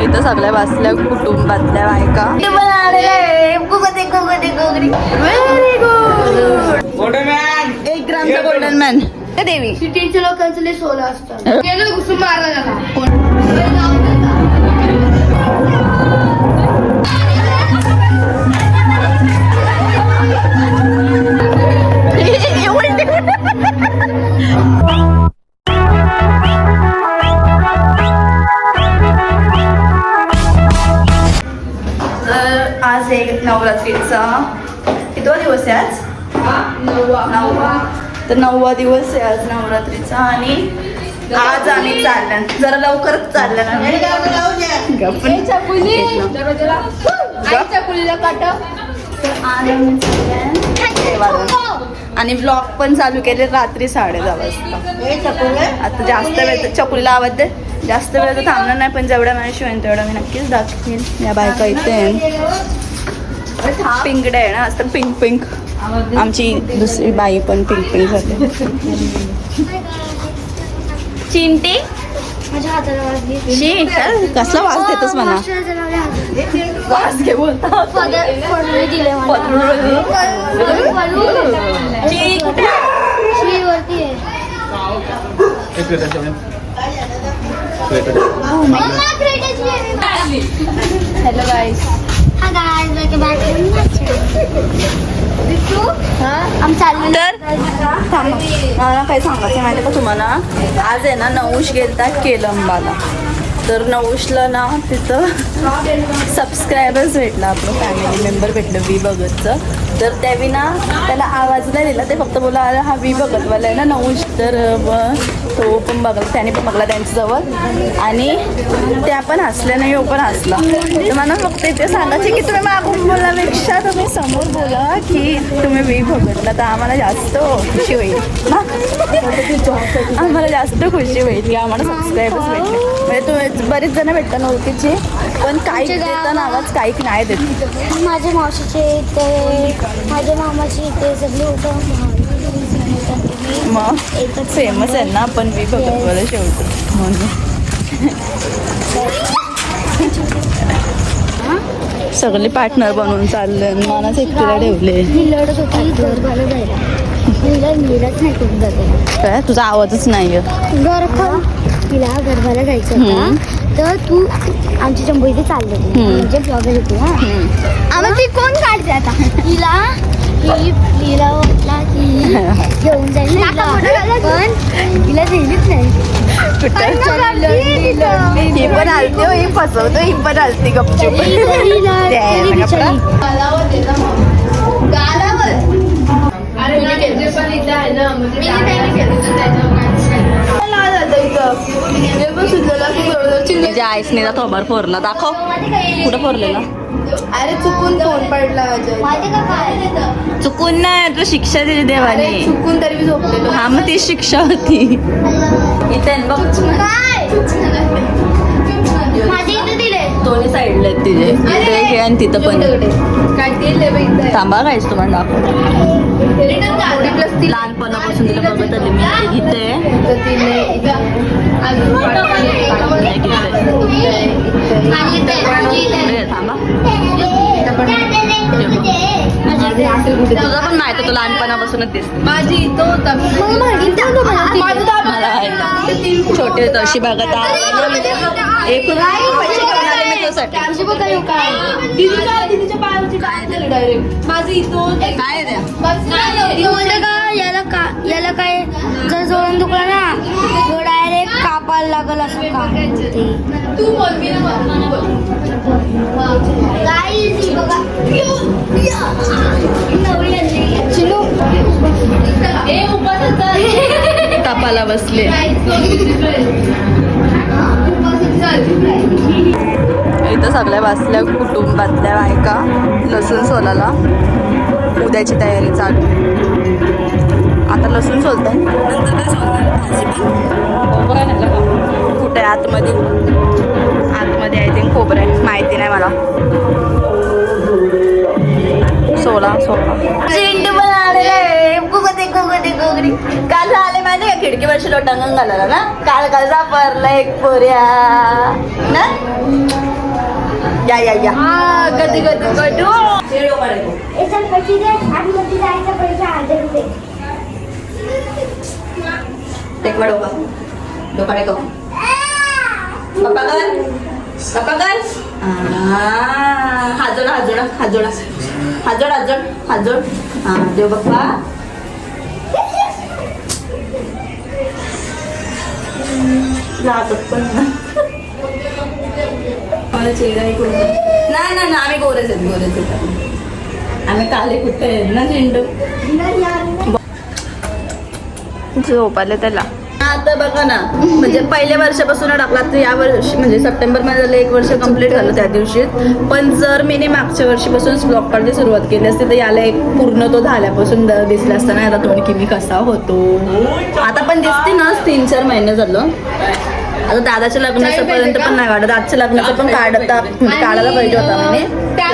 इथं सगळ्या बसल्या कुटुंबातल्या बायका. व्हेरी गुड एक ग्रामचा गोल्डन मॅन देवी सिटीच्या लोकांचं सोलं असतं. गेलो घुसून मारला आज एक नवरात्रीचा. कितवा दिवस आहे आज? नववा. तर नववा दिवस आहे आज नवरात्रीचा आणि आज आम्ही चालल्या जरा लवकरच चालल्या ना. आणि ब्लॉग पण चालू केले रात्री साडे दहा वाजता. आता जास्त वेळ चकुलीला आवाज दे. जास्त वेळ तर थांबणार नाही पण जेवढ्या माझ्याशी होईल तेवढं मी नक्कीच दाखवेन. या बायका इथे. आहे. पिंक डे आहे ना तर पिंक पिंक. आमची दुसरी बाई पण पिंक पिंक झाली. चिंटी? माझ्या हाताला वाजली शी चल, कसला वास देतोस म्हणा वास घे बोलता हॅलो गाईस तर? थांबा. मला काय सांगायचं माहिती का तुम्हाला? आज आहे ना नऊश गेलता केलंबाला. तर नऊशला ना तिथं सबस्क्रायबर्स भेटला आपलं फॅमिली मेंबर भेटलं वी बघतचं. तर त्यावेळी ना त्याला आवाज नाही दिला. ते फक्त बोला अरे हा वी बघतवाला आहे ना नऊश तर मग तो पण बघला त्याने पण बघला त्यांच्याजवळ. आणि त्या पण हसल्या नाही हो पण हसला. तर मला फक्त इथे सांगायचे की तुम्ही मागून बोलण्यापेक्षा तुम्ही समोर बोला की तुम्ही वी बघितला. तर आम्हाला जास्त खुशी होईल. ना आम्हाला जास्त खुशी होईल. की आम्हाला सबस्क्राईबर्स भेटले. म्हणजे तुम्ही बरेच जण भेटतात ओळखीचे पण काही देताना आवाज काही नाही देत. माझ्या मावशीचे ते माझ्या मामाचे ते सगळे होतं मग? फेमस आहे ना आपण वी बघत बरं शेवटी. म्हणून सगळे पार्टनर बनवून चालले मलाच एकटीला ठेवले. काय? तुझा आवाजच नाही तिला गरबाला जायचं तर तू आमची चंबू इथे चालली. म्हणजे ब्लॉगर होती हा. आम्हाला ती कोण काढते आता? तिला ही तिला वाटला की घेऊन जाईल ना हिला. पण दिलीच नाही. ही पण आलती हो, ही फसवतो ही पण आलती गपचूप. द्यायला कपडा. म्हणजे आईसने ना थोबार फोरला दाखव. कुठं फोरलेला अरे चुकून फोन पडला माझ्या काय चुकून नाही तू शिक्षा दिली देवाने. अरे चुकून तरी मी झोपलेलो. हा मग ती शिक्षा होती. इथे बघ. काय? दोन्ही साईडला आहेत तिथे. आणि तिथं पण. काय. थांबा काहीच तुम्हाला दाखव लहानपणापासून तिला बघत आले मी. ती इथं थांबा पण माझे असेल माहिती तू लहानपणापासूनच दिसते. माझी मला छोटे तशी बघत आहे. तुझ्यासाठी आमची बघा लोक. दिदी काय दिदीच्या पायावरची काय झालं डायरेक्ट माझं इथं होतं. काय? म्हणलं का? याला का याला काय जर जोडून दुखला ना तो डायरेक्ट कापायला लागल असं का? तू बोल मी. तापाला बसले. इथं सगळ्या बसल्या कुटुंबातल्या बायका लसूण सोलाला उद्याची तयारी चालू. आता लसूण सोलतात नंतर काय सोलतात कुठे? आहे आतमध्ये. आतमध्ये आय थिंक खोबरं आहे. माहिती नाही मला. सोला सोला. काल आले माहिती का? खिडकीवरशी लोटांगण घालायला ना? काल काल सापरला एक पोऱ्या. ना? या या या. हा कधी कधी कटू याच्यात पैसे दे? आणि मग जायचं पैसे अर्धे रुपये टेकवा डोका डोका टेकव पप्पा कर. पप्पा कर. हात जोड हात जोड हात जोड हात जोड हात जोड हात जोड हा देव बाप्पा जातच पण मला चेहरा करून नाही नाही नाही, आम्ही गोरेच आहेत गोरेच आहेत. आम्ही काले कुठे आहेत? ना झेंडू? झोपाले त्याला. आता बघा ना म्हणजे पहिल्या वर्षापासून टाकला तर या वर्षी म्हणजे सप्टेंबरमध्ये झालं एक वर्ष कंप्लीट झालं त्या दिवशी. पण जर मी मागच्या वर्षीपासून ब्लॉग काढायची सुरुवात केली असती तर याला एक पूर्ण तो झाल्यापासून दिसला असता ना आता तोंड की मी कसा होतो? आता पण दिसते ना तीन चार महिने झालं. आता दादाच्या लग्नाचं पर्यंत पण नाही काढत आजच्या लग्नाचं पण काढता काढायला पाहिजे होता म्हणजे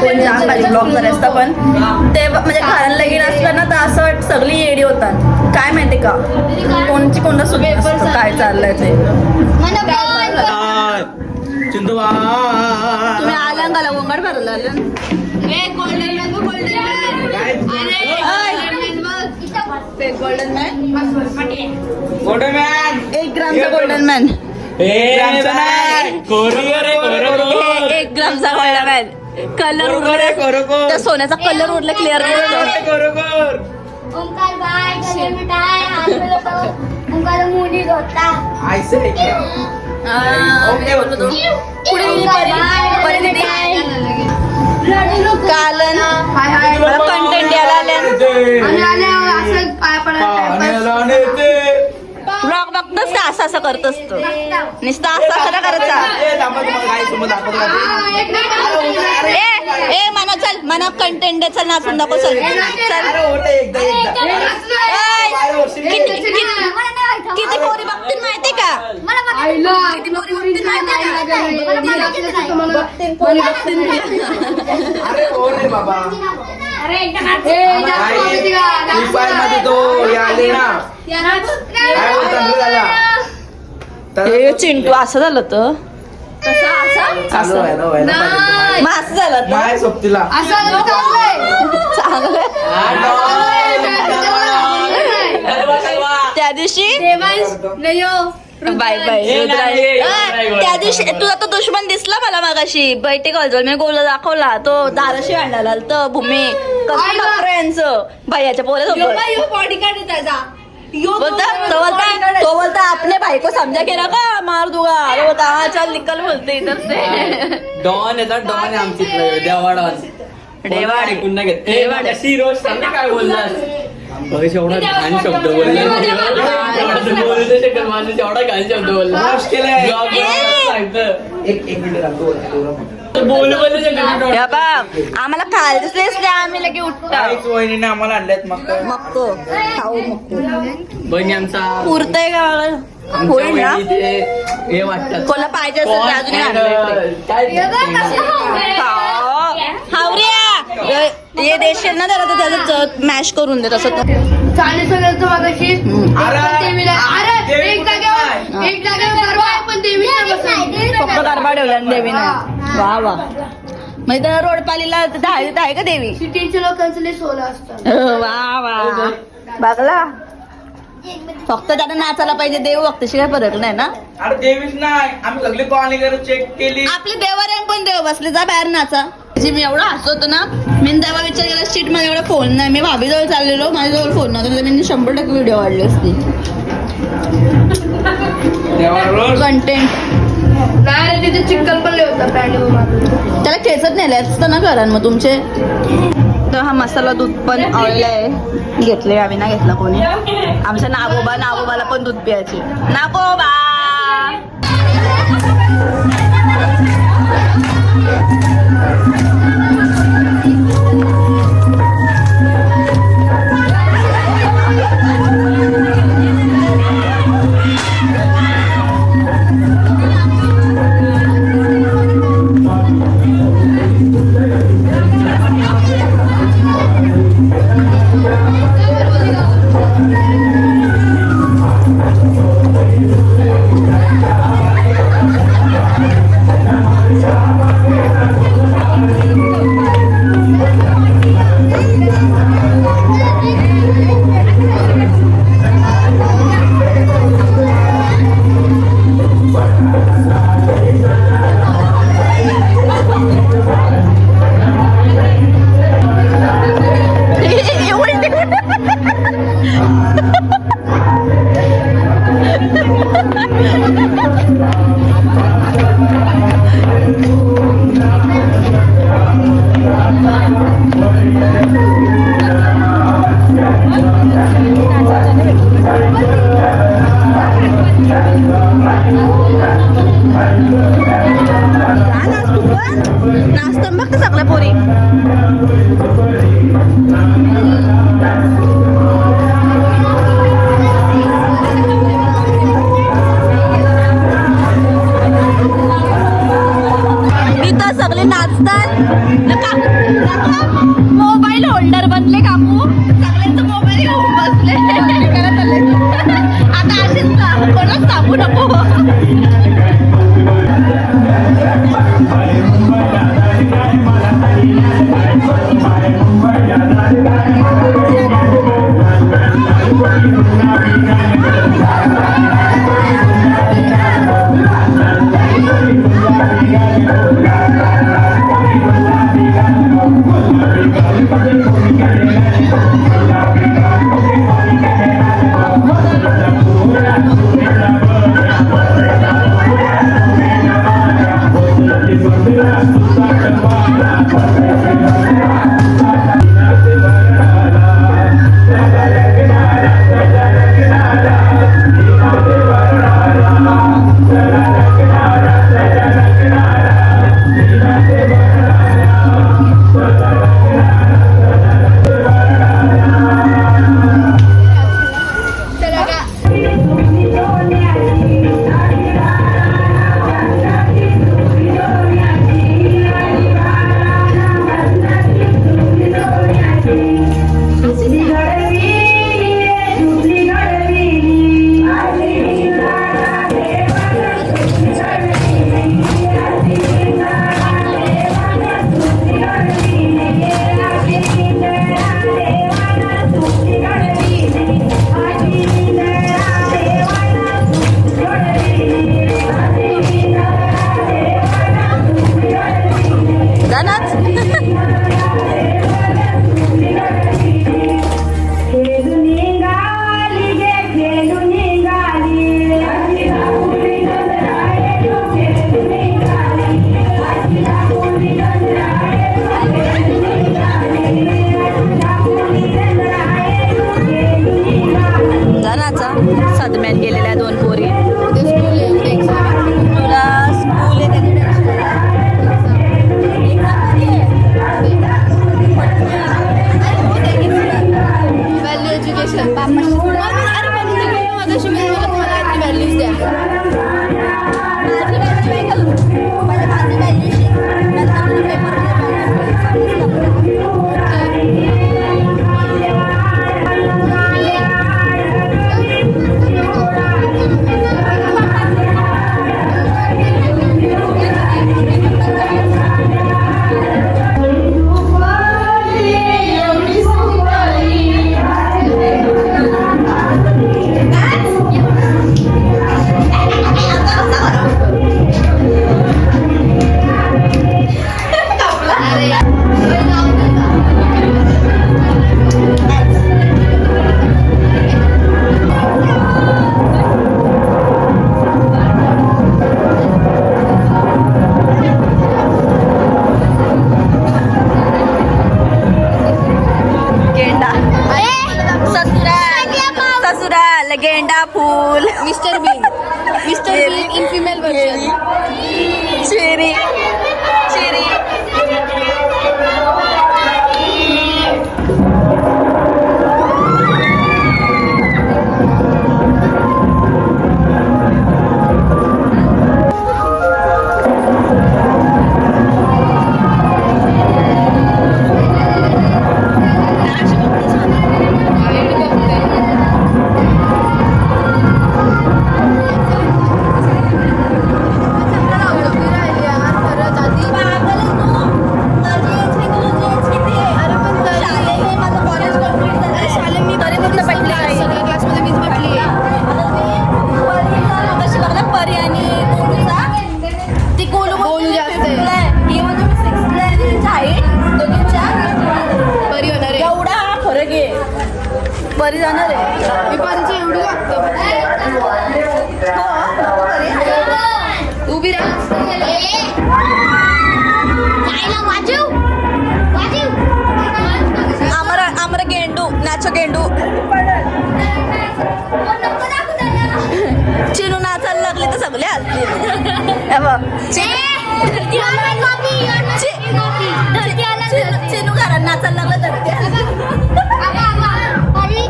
पण जाम ब्लॉग ते म्हणजे कारण लगीन असलं ना तर असं वाटतं सगळी येडी होतात. काय माहिती का? कोणची कोणता सुद्धा काय चाललंय ते. चिंतवा तुम्ही आला. का गोंगाड भरला आलं गोल्डन मॅन एक ग्रामचा गोल्डन मॅन एक ग्रामचा गोल्डन मॅन कलर कोरोकोर त्या सोन्याचा कलर उरला क्लिअर कोरोकोर ओंकार बाय कलर मिठाई हाथ में लो ओंकार मुंडी धोता. ऐसे क्या? पुढे गेली? परी- परिणिती. कालन. मला कंटेंट यायला आल्या का असं असं करत असतो. नुसतं असं असं करायचा ए ए मना चल मना कंटेंट चल नाचून दाखव चल. चल. किती पोरी बघतील माहिती का? अरे हो तो याले ना. हे चिंटू असं झालं तर चालू व्हायला व्हायला पाहिजे. मग असं झालं तर माय सोबतीला. चांगलं त्या दिवशी? Bye bye. त्या दिवशी तुझा तो दुश्मन दिसला मला मागाशी. बैठे कॉल मी गोला दाखवला. तो दाराशी भांडायला तर भूमी. कसं डॉक्टर यांचं. भैयाच्या पोऱ्यासोबत. बोलता तो बोलता तो बोलता आपने भाई को समझा के रखा मार दूंगा। तो बोलता हाँ चल निकल बोलते इधर से। डॉन येतात डॉन आहे आमची देवा डॉन देवा. ऐकून नाही घेत. ए, मगाशी रोज सांग काय बोललास? बघ एवढा घाण शब्द बोलला. एवढं बोलू नाही शकत माणूस एवढा घाण शब्द बोलला. सांगतं. एक एक मिनिट आम्हाला काल दिसलेच ते आम्ही लगे उठतो. वहिनीने आम्हाला आणल्यात मग काय. मग तो खाऊ मग तो बहिणी आमचा पुरतंय का? होईल ना? हे कोणाला पाहिजे. हावऱ्या देशील ना त्याला तर त्याचं मॅश करून दे तसं तर. चाळीस हजारचं मागाशी अरे, देवीला अरे देवी एक कुठे जागेवर काय? एक जागेवर गरबा ठेवला देवीने. वा वा. म्हणजे त्या रोडपालीला तिथं आहे का देवी? सिटीच्या लोकांचं लय सोनं असतं. अं, वा वा. बघला फक्त त्याला नाचायला पाहिजे देव भक्तीशी काय फरक नाही ना? अरे देवीच नाही. आम्ही सगळी कॉलनी करत चेक केली. आपले देवाऱ्यान पण देव बसले जा बाहेर नाचा. जी मी एवढा हसवतो ना मी तेव्हा विचार केला सीटमध्ये एवढा फोन नाही. मी भाभीजवळ चाललेलो माझ्याजवळ फोन नव्हता. तर मी शंभर टक्के व्हिडिओ काढले असते. देवा रोज. कंटेंट पण त्याला केसत नेले असतं ना कारण मग तुमचे? तर हा मसाला दूध पण आवडला आहे घेतले आम्ही ना घेतला कोणी. आमच्या नागोबा नागोबाला पण दूध प्यायचे. नागोबा! Thank you. मग ते सगळ्या पोरी.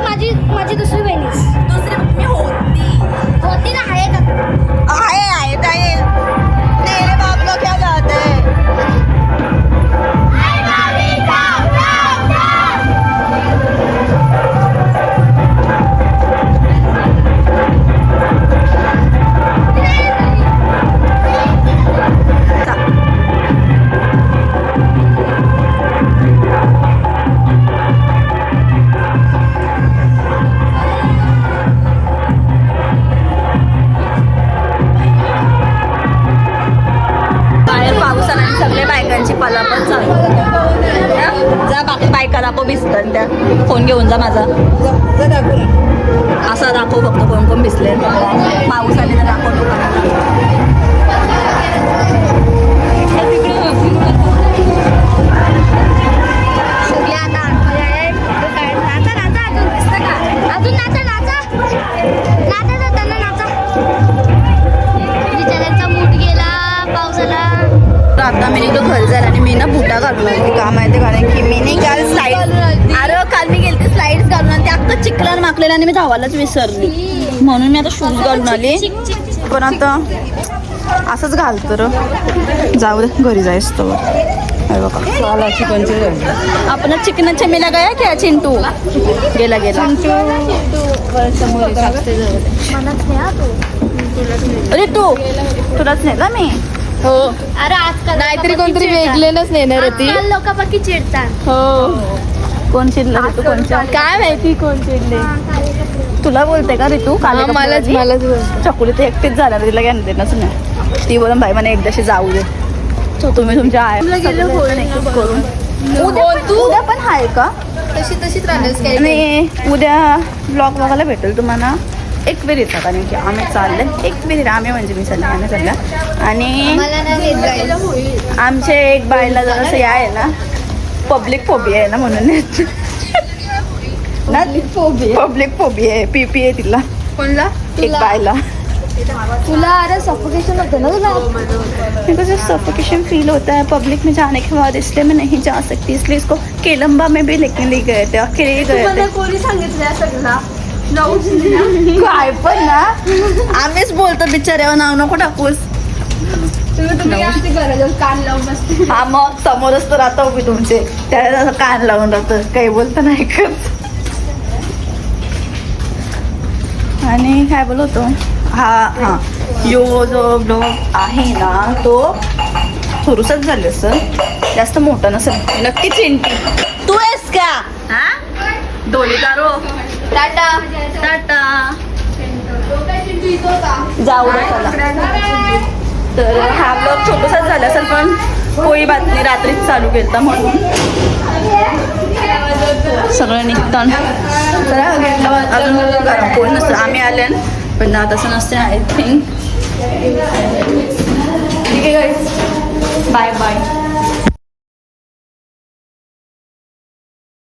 माझी माझी दुसरी बहिणीच दुसरी मी होती होती ना आहे का आता मी निघतो घरी जायला आणि मी ना बुटा घालून आली. का माहिती कारण की मी नाही काल स्लाईड अरे काल मी गेलते स्लाईड्स घालून ते अख्खं चिखलान माकलेलं आणि मी धावायलाच विसरली. म्हणून मी आता शूज घालून आली. पण आता असंच घालतो र. जाऊ दे घरी जायच तो. आपण चिकनाच्या मेला गया क्या चिंटू? गेला गेला. अरे तू. तुलाच नेला मी. हो. अरे आजकाल नाहीतरी कोणतरी वेगळेनच नेणार होती लोक बाकी चिडतात. हो. कोण चिडलं ऋतू कोणच्या? काय माहिती कोण चिडले. तुला बोलते का ऋतू? काल हा, मलाच मलाच बोलतो. चकुली तर एकटीच झाला तिला ज्ञान देणंच नाही ती बोलून भाई मला एकदाशी जाऊ दे. तो तुम्ही तुमच्या आय करून. उद्या पण- उद्या पण आहे का? तशी तशीच राहणार काय आणि उद्या ब्लॉग बघायला भेटेल तुम्हाला. एक वेळ येतात कारण की आम्ही चालले एक वेळ आम्ही म्हणजे मी चालले आम्ही चालल्या. आणि नाही आमच्या एक बायला जरासं या आहे ना पब्लिक फोबिया आहे ना म्हणून. ना? पब्लिक फोबिया आहे पीपी आहे तिला. कोणला? एक बायला तुला अरे सफोकेशन होतं ना तुला? मेरे को जो सफोकेशन फील होता है पब्लिक में जाने के बाद इसलिए मैं नहीं जा सकती. इसलिए इसको केलम्बा में भी लेके ले गए थे अकेले गए थे. कोणी सांगितलं सगळं? काय पण ना. आम्हीच बोलतो बिचाऱ्यावर नाव नको टाकूस. कान लावून हा मग समोरच तर आता उभी तुमचे. त्याला कान लावून राहतं. काही बोलत नाही ऐकत. आणि काय बोलतो? हा हा. यो जो ब्लॉग आहे ना तो थोडंसंच झालं सर. जास्त मोठं नसेल. नक्की चिंटी तू आहेस का? हा? डोली कारो टाटा. टाटा. जाऊ तर हा ब्लॉग छोटासाच झाला असेल पण कोळी बातमी रात्रीच चालू केलता म्हणून. सगळं निघताना चला अजून कोण नसतं. आम्ही आले पण ना तसं नसते आय थिंक ठीक आहे बाय बाय